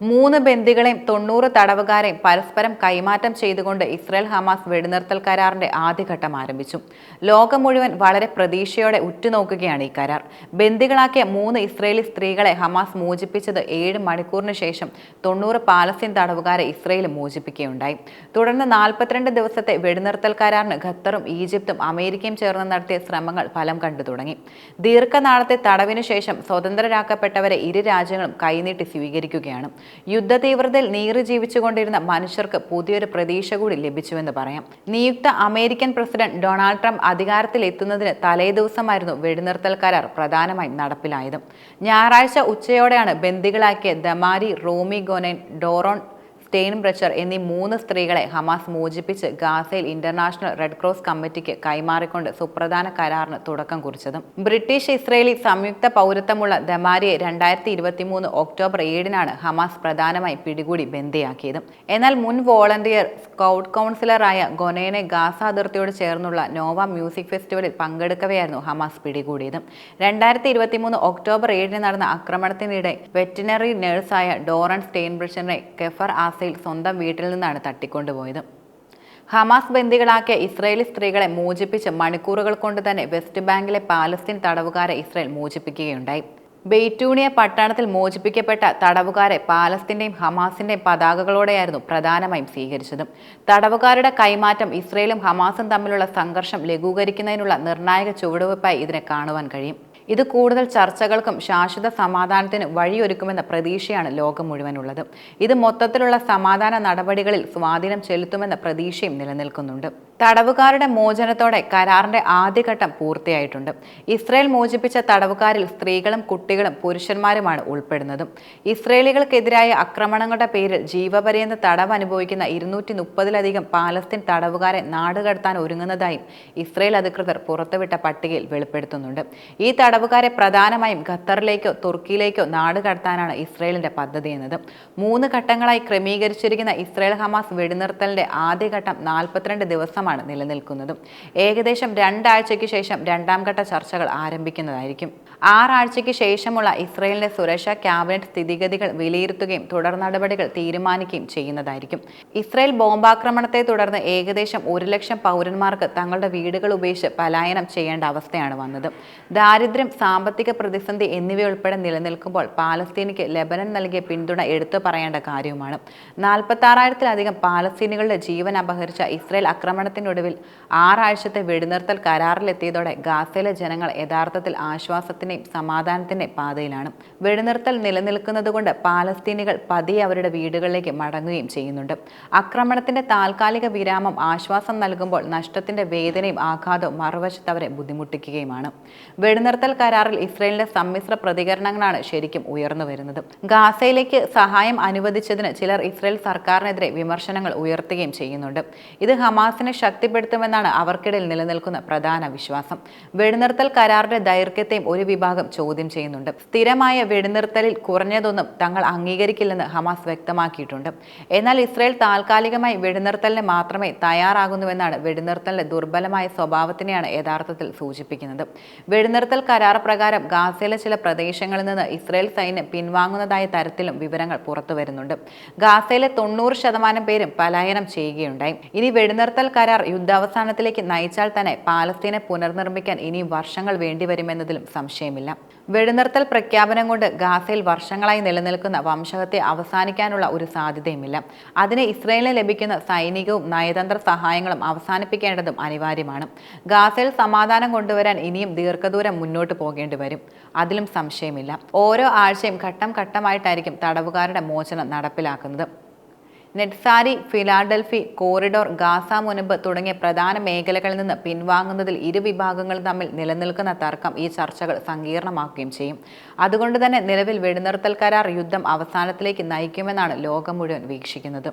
മൂന്ന് ബന്ദികളെയും തൊണ്ണൂറ് തടവുകാരെയും പരസ്പരം കൈമാറ്റം ചെയ്തുകൊണ്ട് ഇസ്രായേൽ ഹമാസ് വെടിനിർത്തൽ കരാറിന്റെ ആദ്യഘട്ടം ആരംഭിച്ചു. ലോകം മുഴുവൻ വളരെ പ്രതീക്ഷയോടെ ഉറ്റുനോക്കുകയാണ് ഈ കരാർ. ബന്ദികളാക്കിയ മൂന്ന് ഇസ്രയേലി സ്ത്രീകളെ ഹമാസ് മോചിപ്പിച്ചത് ഏഴ് മണിക്കൂറിന് ശേഷം തൊണ്ണൂറ് പാലസ്തീൻ തടവുകാരെ ഇസ്രയേൽ മോചിപ്പിക്കുകയുണ്ടായി. തുടർന്ന് നാൽപ്പത്തിരണ്ട് ദിവസത്തെ വെടിനിർത്തൽ കരാറിന് ഖത്തറും ഈജിപ്തും അമേരിക്കയും ചേർന്ന് നടത്തിയ ശ്രമങ്ങൾ ഫലം കണ്ടു തുടങ്ങി. ദീർഘനാളത്തെ തടവിനു ശേഷം സ്വതന്ത്രരാക്കപ്പെട്ടവരെ ഇരു രാജ്യങ്ങളും കൈനീട്ടി സ്വീകരിക്കുകയാണ്. യുദ്ധ തീവ്രതയിൽ നീറി ജീവിച്ചുകൊണ്ടിരുന്ന മനുഷ്യർക്ക് പുതിയൊരു പ്രതീക്ഷ കൂടി ലഭിച്ചുവെന്ന് പറയാം. നിയുക്ത അമേരിക്കൻ പ്രസിഡന്റ് ഡൊണാൾഡ് ട്രംപ് അധികാരത്തിൽ എത്തുന്നതിന് തലേദിവസമായിരുന്നു വെടിനിർത്തൽ കരാർ പ്രധാനമായും നടപ്പിലായതും. ഞായറാഴ്ച ഉച്ചയോടെയാണ് ബന്ദികളാക്കിയ ദമാരി റോമി ഗോനൈൻ ഡോറോൺ സ്റ്റെയിൻ ബ്രച്ചർ എന്നീ മൂന്ന് സ്ത്രീകളെ ഹമാസ് മോചിപ്പിച്ച് ഗാസയിൽ ഇന്റർനാഷണൽ റെഡ് ക്രോസ് കമ്മിറ്റിക്ക് കൈമാറിക്കൊണ്ട് സുപ്രധാന കരാറിന് തുടക്കം കുറിച്ചതും. ബ്രിട്ടീഷ് ഇസ്രയേലി സംയുക്ത പൗരത്വമുള്ള ദമാരിയെ രണ്ടായിരത്തി ഇരുപത്തിമൂന്ന് ഒക്ടോബർ ഏഴിനാണ് ഹമാസ് പ്രധാനമായി പിടികൂടി ബന്ദിയാക്കിയതും. എന്നാൽ മുൻ വോളണ്ടിയർ സ്കൗട്ട് കൗൺസിലറായ ഗൊനേനെ ഗാസ അതിർത്തിയോട് ചേർന്നുള്ള നോവ മ്യൂസിക് ഫെസ്റ്റിവലിൽ പങ്കെടുക്കവെയായിരുന്നു ഹമാസ് പിടികൂടിയത്. രണ്ടായിരത്തി ഇരുപത്തിമൂന്ന് ഒക്ടോബർ ഏഴിന് നടന്ന ആക്രമണത്തിനിടെ വെറ്റിനറി നഴ്സായ ഡോറൻ സ്റ്റെയിൻബ്രിഷനെ കെഫർ ആസയിൽ സ്വന്തം വീട്ടിൽ നിന്നാണ് തട്ടിക്കൊണ്ടുപോയത് ഹമാസ് ബന്ദികളാക്കിയ ഇസ്രയേലി സ്ത്രീകളെ മോചിപ്പിച്ച് മണിക്കൂറുകൾ കൊണ്ട് തന്നെ വെസ്റ്റ് ബാങ്കിലെ പാലസ്തീൻ തടവുകാരെ ഇസ്രയേൽ മോചിപ്പിക്കുകയുണ്ടായി. ബെയ്റ്റൂണിയ പട്ടണത്തിൽ മോചിപ്പിക്കപ്പെട്ട തടവുകാരെ പാലസ്തീന്റെയും ഹമാസിന്റെയും പതാകകളോടെയായിരുന്നു പ്രധാനമായും സ്വീകരിച്ചത്. തടവുകാരുടെ കൈമാറ്റം ഇസ്രയേലും ഹമാസും തമ്മിലുള്ള സംഘർഷം ലഘൂകരിക്കുന്നതിനുള്ള നിർണായക ചുവടുവയ്പായി ഇതിനെ കാണുവാൻ കഴിയും. ഇത് കൂടുതൽ ചർച്ചകൾക്കും ശാശ്വത സമാധാനത്തിന് വഴിയൊരുക്കുമെന്ന പ്രതീക്ഷയാണ് ലോകം മുഴുവനുള്ളത്. ഇത് മൊത്തത്തിലുള്ള സമാധാന നടപടികളിൽ സ്വാധീനം ചെലുത്തുമെന്ന പ്രതീക്ഷയും നിലനിൽക്കുന്നുണ്ട്. തടവുകാരുടെ മോചനത്തോടെ കരാറിന്റെ ആദ്യഘട്ടം പൂർത്തിയായിട്ടുണ്ട്. ഇസ്രയേൽ മോചിപ്പിച്ച തടവുകാരിൽ സ്ത്രീകളും കുട്ടികളും പുരുഷന്മാരുമാണ് ഉൾപ്പെടുന്നത്. ഇസ്രയേലികൾക്കെതിരായ ആക്രമണങ്ങളുടെ പേരിൽ ജീവപര്യന്ത തടവ് അനുഭവിക്കുന്ന ഇരുന്നൂറ്റി മുപ്പതിലധികം പാലസ്തീൻ തടവുകാരെ നാടുകടത്താൻ ഒരുങ്ങുന്നതായും ഇസ്രയേൽ അധികൃതർ പുറത്തുവിട്ട പട്ടികയിൽ വെളിപ്പെടുത്തുന്നുണ്ട്. ഈ തടവുകാരെ പ്രധാനമായും ഖത്തറിലേക്കോ തുർക്കിയിലേക്കോ നാടുകടത്താനാണ് ഇസ്രയേലിന്റെ പദ്ധതി എന്നത്. മൂന്ന് ഘട്ടങ്ങളായി ക്രമീകരിച്ചിരിക്കുന്ന ഇസ്രയേൽ ഹമാസ് വെടിനിർത്തലിന്റെ ആദ്യഘട്ടം നാൽപ്പത്തിരണ്ട് ദിവസമാണ് നിലനിൽക്കുന്നതും. ഏകദേശം രണ്ടാഴ്ചയ്ക്ക് ശേഷം രണ്ടാം ഘട്ട ചർച്ചകൾ ആരംഭിക്കുന്നതായിരിക്കും. ആറാഴ്ചയ്ക്ക് ശേഷമുള്ള ഇസ്രയേലിന്റെ സുരക്ഷാ ക്യാബിനറ്റ് സ്ഥിതിഗതികൾ വിലയിരുത്തുകയും തുടർ നടപടികൾ തീരുമാനിക്കുകയും ചെയ്യുന്നതായിരിക്കും. ഇസ്രയേൽ ബോംബാക്രമണത്തെ തുടർന്ന് ഏകദേശം ഒരു ലക്ഷം പൗരന്മാർക്ക് തങ്ങളുടെ വീടുകൾ ഉപേക്ഷിച്ച് പലായനം ചെയ്യേണ്ട അവസ്ഥയാണ് വന്നത്. ദാരിദ്ര്യം സാമ്പത്തിക പ്രതിസന്ധി എന്നിവയുൾപ്പെടെ നിലനിൽക്കുമ്പോൾ പാലസ്തീനയ്ക്ക് ലബനൻ നൽകിയ പിന്തുണ എടുത്തു പറയേണ്ട കാര്യവുമാണ്. നാൽപ്പത്തി ആറായിരത്തിലധികം പാലസ്തീനികളുടെ ജീവൻ അപഹരിച്ച ഇസ്രയേൽ ആക്രമണത്തിനൊടുവിൽ ആറാഴ്ചത്തെ വെടിനിർത്തൽ കരാറിലെത്തിയതോടെ ഗാസയിലെ ജനങ്ങൾ യഥാർത്ഥത്തിൽ ആശ്വാസത്തിന്റെയും സമാധാനത്തിന്റെയും പാതയിലാണ്. വെടിനിർത്തൽ നിലനിൽക്കുന്നതുകൊണ്ട് പാലസ്തീനികൾ പതിയെ അവരുടെ വീടുകളിലേക്ക് മടങ്ങുകയും ചെയ്യുന്നുണ്ട്. ആക്രമണത്തിന്റെ താൽക്കാലിക വിരാമം ആശ്വാസം നൽകുമ്പോൾ നഷ്ടത്തിന്റെ വേദനയും ആഘാതവും മറുവശത്ത് അവരെ ബുദ്ധിമുട്ടിക്കുകയുമാണ്. വെടിനിർത്തൽ കരാറിൽ ഇസ്രയേലിന്റെ സമ്മിശ്ര പ്രതികരണങ്ങളാണ് ശരിക്കും ഉയർന്നു വരുന്നത്. ഗാസയിലേക്ക് സഹായം അനുവദിച്ചതിന് ചിലർ ഇസ്രയേൽ സർക്കാരിനെതിരെ വിമർശനങ്ങൾ ഉയർത്തുകയും ചെയ്യുന്നുണ്ട്. ഇത് ഹമാസിനെ ശക്തിപ്പെടുത്തുമെന്നാണ് അവർക്കിടയിൽ നിലനിൽക്കുന്ന പ്രധാന വിശ്വാസം. വെടിനിർത്തൽ കരാറിന്റെ ദൈർഘ്യത്തെയും ഒരു വിഭാഗം ചോദ്യം ചെയ്യുന്നുണ്ട്. സ്ഥിരമായ വെടിനിർത്തലിൽ കുറഞ്ഞതൊന്നും തങ്ങൾ അംഗീകരിക്കില്ലെന്ന് ഹമാസ് വ്യക്തമാക്കിയിട്ടുണ്ട്. എന്നാൽ ഇസ്രയേൽ താൽക്കാലികമായി വെടിനിർത്തലിന് മാത്രമേ തയ്യാറാകുന്നുവെന്നാണ് വെടിനിർത്തലിന്റെ ദുർബലമായ സ്വഭാവത്തിനെയാണ് യഥാർത്ഥത്തിൽ സൂചിപ്പിക്കുന്നത്. വെടിനിർത്തൽ കരാർ പ്രകാരം ഗാസയിലെ ചില പ്രദേശങ്ങളിൽ നിന്ന് ഇസ്രയേൽ സൈന്യം പിൻവാങ്ങുന്നതായ തരത്തിലും വിവരങ്ങൾ പുറത്തുവരുന്നുണ്ട്. ഗാസയിലെ തൊണ്ണൂറ് ശതമാനം പേരും പലായനം ചെയ്യുകയുണ്ടായി. ഇനി വെടിനിർത്തൽ കരാർ യുദ്ധാവസാനത്തിലേക്ക് നയിച്ചാൽ തന്നെ പാലസ്തീനെ പുനർനിർമ്മിക്കാൻ ഇനിയും വർഷങ്ങൾ വേണ്ടിവരുമെന്നതിലും സംശയമില്ല. വെടിനിർത്തൽ പ്രഖ്യാപനം കൊണ്ട് ഗാസയിൽ വർഷങ്ങളായി നിലനിൽക്കുന്ന വംശഹത്യ അവസാനിക്കാനുള്ള ഒരു സാധ്യതയുമില്ല. അതിന് ഇസ്രയേലിന് ലഭിക്കുന്ന സൈനികവും നയതന്ത്ര സഹായങ്ങളും അവസാനിപ്പിക്കേണ്ടതും അനിവാര്യമാണ്. ഗാസയിൽ സമാധാനം കൊണ്ടുവരാൻ ഇനിയും ദീർഘദൂരം മുന്നോട്ട് പോകേണ്ടി വരും. അതിലും സംശയമില്ല. ഓരോ ആഴ്ചയും ഘട്ടം ഘട്ടമായിട്ടായിരിക്കും തടവുകാരുടെ മോചനം നടപ്പിലാക്കുന്നത്. നെറ്റ്സാരി ഫിലാഡൽഫി കോറിഡോർ ഗാസ മുനമ്പ് തുടങ്ങിയ പ്രധാന മേഖലകളിൽ നിന്ന് പിൻവാങ്ങുന്നതിൽ ഇരു വിഭാഗങ്ങളും തമ്മിൽ നിലനിൽക്കുന്ന തർക്കം ഈ ചർച്ചകൾ സങ്കീർണമാക്കുകയും ചെയ്യും. അതുകൊണ്ട് തന്നെ നിലവിൽ വെടിനിർത്തൽ കരാർ യുദ്ധം അവസാനത്തിലേക്ക് നയിക്കുമെന്നാണ് ലോകം മുഴുവൻ വീക്ഷിക്കുന്നത്.